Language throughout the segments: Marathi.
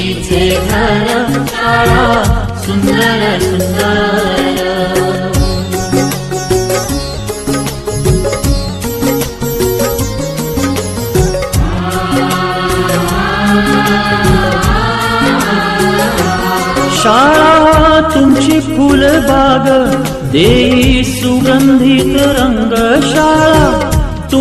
सरस्वतीचे घर शाळा सुंदर सुंदर. शाळा तुमची फुलबाग देई सुगंधित रंग शाळा.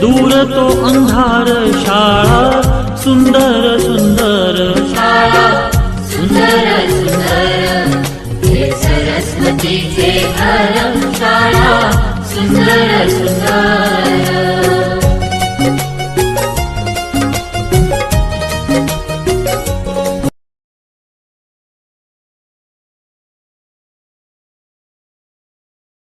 दूर तो अंधार शाळा सुंदर सुंदर शाळा सुंदर सरस्वतीचे घर शाळा सुंदर सुंदर